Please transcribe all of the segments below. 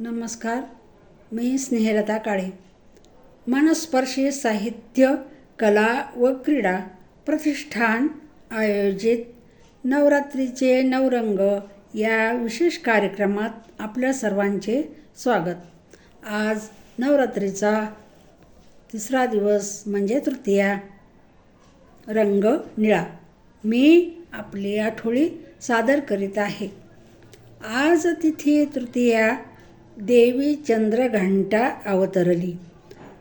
नमस्कार मी स्नेहलता काळे. मनस्पर्शी साहित्य कला व क्रीडा प्रतिष्ठान आयोजित नवरात्रीचे नवरंग या विशेष कार्यक्रमात आपल्या सर्वांचे स्वागत. आज नवरात्रीचा तिसरा दिवस म्हणजे तृतीया. रंग निळा. मी आपली आठवडी सादर करीत आहे. आज तिथी तृतीया देवी चंद्रघंटा अवतरली.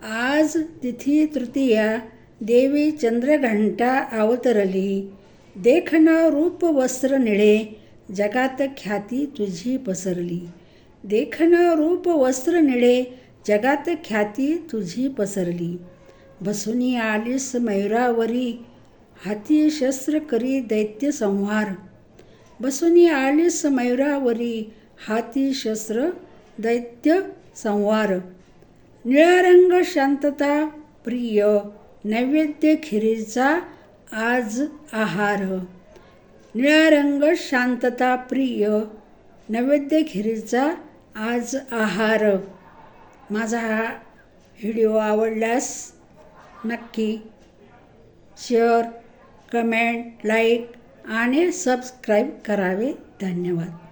आज तिथी तृतीया देवी चंद्रघंटा अवतरली. देखना रूप वस्त्र निळे जगात ख्याती तुझी पसरली. देखना रूप वस्त्र निळे जगात ख्याती तुझी पसरली. बसुनी आलीस मयुरावरी हाती शस्त्र करी दैत्य संहार. बसुनी आलीस मयुरावरी हाती शस्त्र दैत्य संवार. निळा रंग शांतता प्रिय नैवेद्य खिरीचा आज आहार. निळा रंग शांतता प्रिय नैवेद्य खिरीचा आज आहार. माझा हा व्हिडिओ आवडल्यास नक्की शेअर कमेंट लाईक आणि सबस्क्राईब करावे. धन्यवाद.